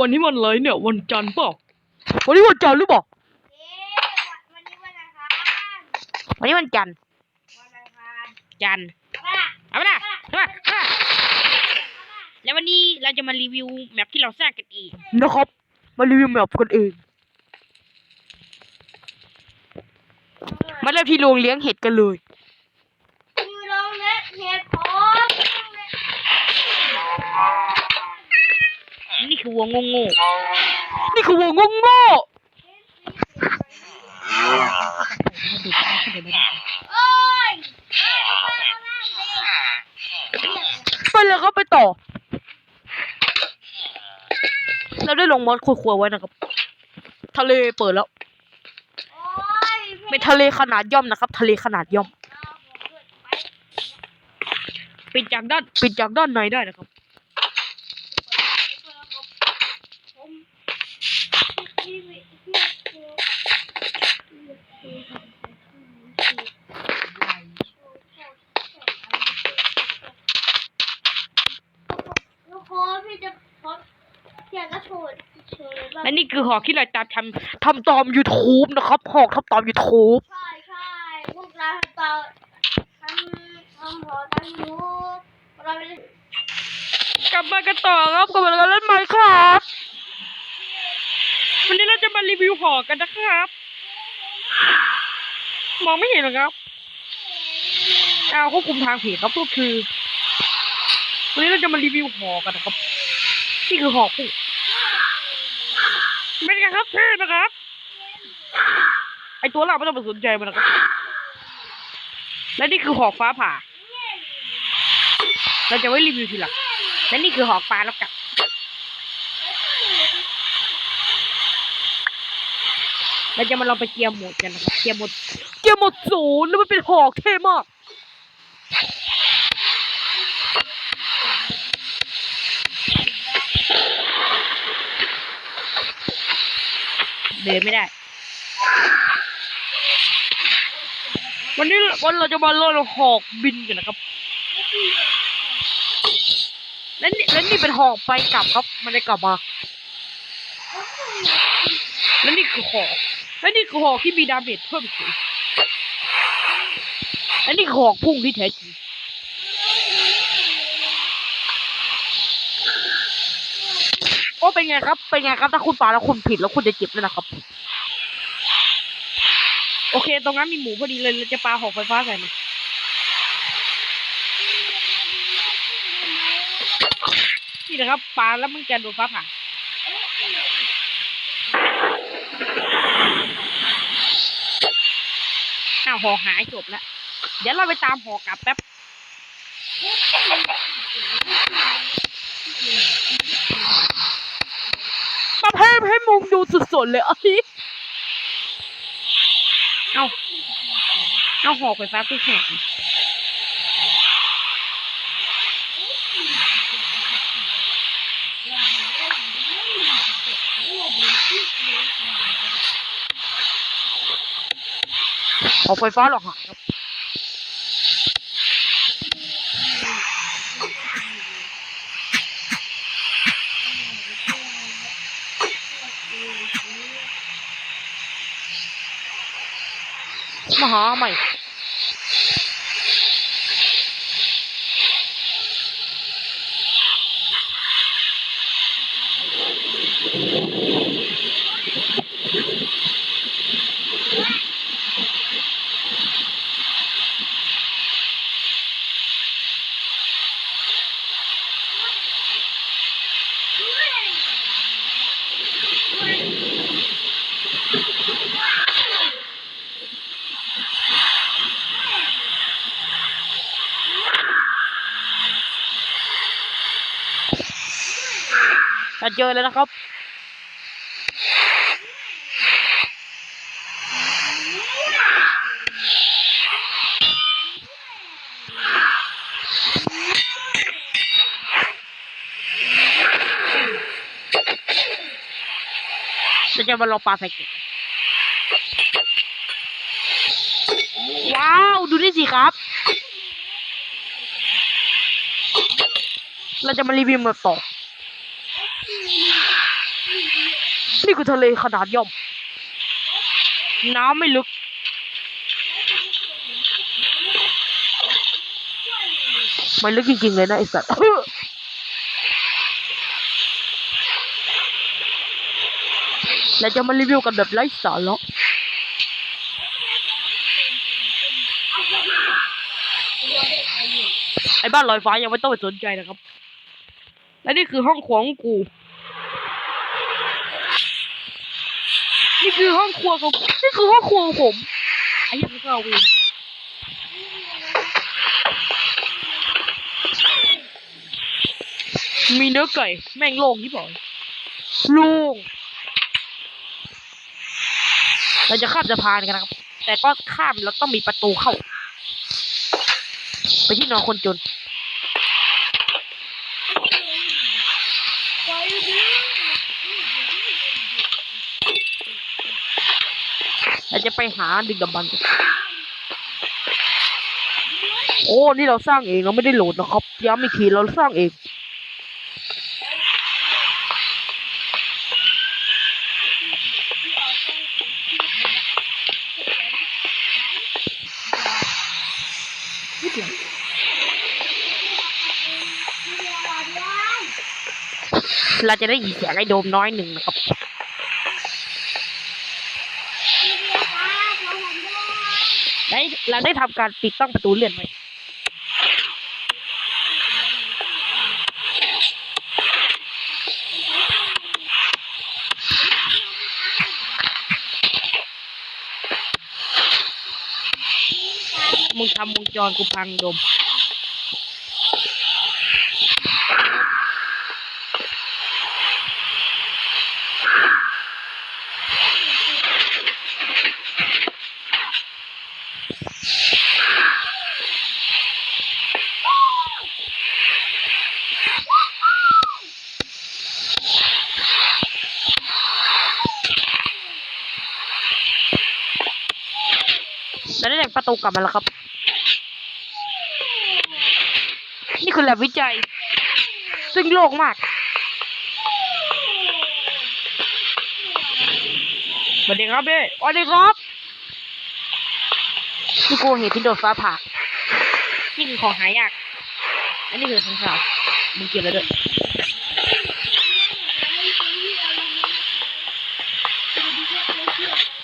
วันนี้วันอะไรเนี่ย วันจันทร์เปล่าวันนี้วันจันทร์หรือเปล่าเอ๊ะวันนี้วันอังคารวันนี้วันจันทร์วันอังคารจันทร์เอาป่ะเอาไปละเอาไปละแล้ววันนี้เราจะมารีวิวแมปที่เราสร้างกันเองนะครับ มารีวิวแมปกันเอง มาเริ่มที่โรงเลี้ยงเห็ดกันเลยอยู่โรงเรียนเหตุผล นี่ คือวัวโง่โง่นี่คือวงงโง่โอ้ยไปเลยครับไปต่อ เราได้ลงมอสครัวๆไว้นะครับ ทะเลเปิดแล้วโอ้ยเป็นทะเลขนาดย่อมนะครับ ทะเลขนาดย่อม ปิดจากด้านปิดจากด้านในได้นะครับ ลูกโคพี่จะพบอยากกระโดดเฉย และนี่คือหอกที่เราจะทำทำตาม YouTube นะครับ หอกทำตาม YouTube ใช่ใช่พวกเราต่อทำทำหอตั้งยูเราไปกลับมากันต่อครับก็เป็นการเล่นไมค์ครับวันนี้เราจะมารีวิวหอกกันนะครับ มองไม่เห็นหรอครับเอาควบคุมทางผีครับก็คือ วันนี้เราจะมารีวิวหอกกันนะครับ นี่คือหอกผู้ เป็นไงครับเท่นะครับ ไอตัวเราไม่ต้องไปสนใจมันนะครับ และนี่คือหอกฟ้าผ่า เราจะไว้รีวิวทีหลังและนี่คือหอกปลาแล้วกับเราจะมาลองไปเกียร์หมดกันนะครับ เกียร์หมด เกียร์หมดศูนย์แล้วมันเป็นหอกเท่มาก เดินไม่ได้ วันนี้วันเราจะมาลองหอกบินกันนะครับ และนี่และนี่เป็นหอกไปกลับครับ มันได้กลับมา และนี่คือหอก และนี่คือหอกที่มีดาเมจเพิ่มขึ้นและนี่คือหอกพุ่งที่แท้จริง โอ้เป็นไงครับ เป็นไงครับถ้าคุณปาแล้วคุณผิดแล้วคุณจะเจ็บเลยนะครับ โอเค ตรงนั้นมีหมูพอดีเลยเราจะปาหอกไฟฟ้าใส่มันนี่นะครับปาแล้วมันจะโดนฟ้าผ่าอ้าวหอหายจบแล้ว เดี๋ยวเราไปตามหอกลับแป๊บ มา ให้ให้มุมดูสดๆเลยเอ้ยเอาเอาหอกไฟฟ้าไปแข่งหอกไฟฟ้าหรอกหายครับ มาหาใหม่ เราเจอแล้วนะครับเราจะมาลองปลาใส่เก็ว้าว ดูนี่สิครับ เราจะมารีวิวมาต่อ นี่คือทะเลขนาดย่อม น้ำไม่ลึก ไม่ลึกจริงๆเลยนะไอสัตว์แล้วจะมารีวิวกันแบบไร้สาระไอ้บ้านลอยฟ้ายังไม่ต้องไปสนใจนะครับ และนี่คือห้องครัวของกู นี่คือห้องครัวของนี่คือห้องครัวของผมไอ้ยังไม่เข้าเองมีเนื้อไก่แม่งโล่งที่บอกโล่งเราจะข้ามสะพานกันนะครับ แต่ก็ข้ามแล้วต้องมีประตูเข้า ไปที่นอนคนจน เราจะไปหาดึกดำบรรพ์กันโอ้ นี่เราสร้างเองเราไม่ได้โหลดนะครับ ย้ำอีกทีเราสร้างเอง เราจะได้ยินเสียงไอ้โดมน้อยหนึ่งนะครับ ได้เราได้ทำการปิดตั้งประตูเลื่อนไว้มึงทำวงจรกูพังดม แล้วได้ประตูกลับมาแล้วครับ นี่คือแลบวิจัย ซึ่งโลกมากสวัสดีครับเบ้สวัสดีครับนี่กูเห็นที่โดนฟ้าผ่า นี่คือของหายาก อันนี้คือข้างข่าวมึงเก็บแล้วด้วย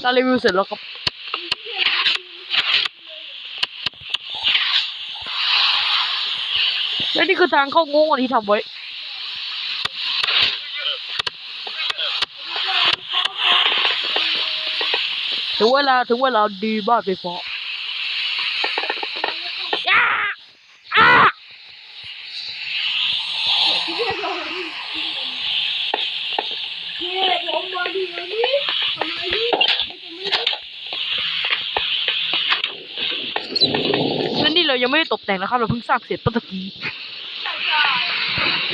เรารีวิวเสร็จแล้วครับ และนี่คือทางเข้าโง่ที่ทำไว้ ถึงเวลาถึงเวลาดีบ้านไปฟ้าอ้าอ้าและนี่เรายังไม่ได้ตกแต่งนะครับ เราเพิ่งสร้างเสร็จเมื่อตะกี้ น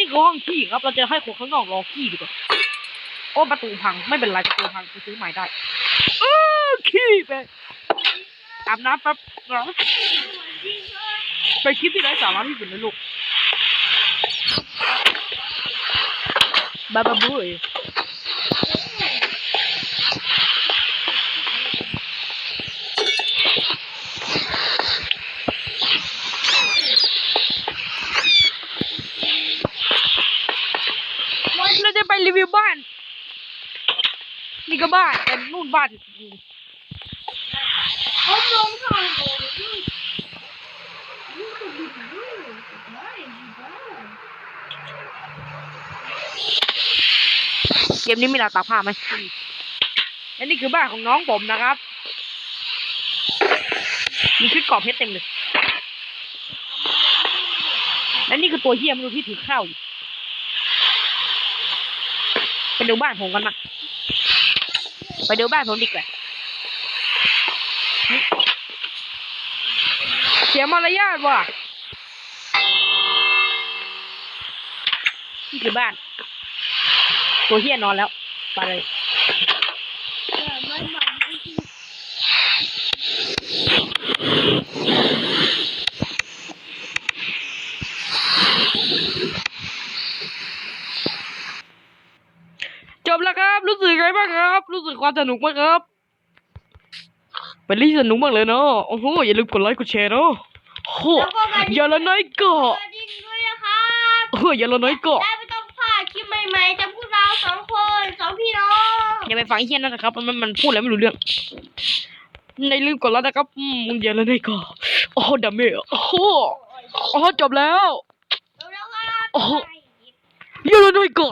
ี่คือห้องขี้ครับ เราจะให้คนข้างนอกรอขี้ดีกว่า โอ้ประตูพังไม่เป็นไรประตูพังกูซื้อใหม่ได้เออขี้ไปอาบน้ำแป๊บนะไปคลิปที่ไร้สาระที่สุดในโลกบาบาบุย รีวิวบ้าน นี่ก็บ้านแต่นู่นบ้านกูผมลงข้างโง่นี่เกมนี้มีราวตากผ้าไหมและนี่คือบ้านของน้องผมนะครับ มีชุดกรอบเพชรเต็มเลย และนี่คือตัวเฮียมนุษย์ที่ถือข้าวอยู่ ไป ดูบ้านผมกันมาไปดูบ้านผมดีกว่าเสียมารยาทว่ะนี่คือบ้าน ตัวเฮียนอนแล้ว ไปเลย เบแล้วครับ รู้สึกไงบ้าง ครับรู้สึกความสนุกไหมครับเป็นเรื่องที่สนุกมากเลยเนาะโอ้โหอย่าลืมกดไลค์กดแชร์เนาะโอ้โหแล้วก็กันอย่าละน้อยก็กระดิ่งด้วยนะครับเอออย่าละน้อยก็ได้ไม่ต้องพลาดคลิปใหม่ๆจากพวกเราสองคนสองพี่น้องอย่าไปฟังไอ้เฮียนั่นนะครับมันมันพูดอะไรไม่รู้เรื่องในลืมกดแล้วนะครับอืมอย่าละน้อยก็โอ้โหดาเมจโอ้โหโอ้โหจบแล้วเร็วๆครับโอ้โหอย่าละน้อยก็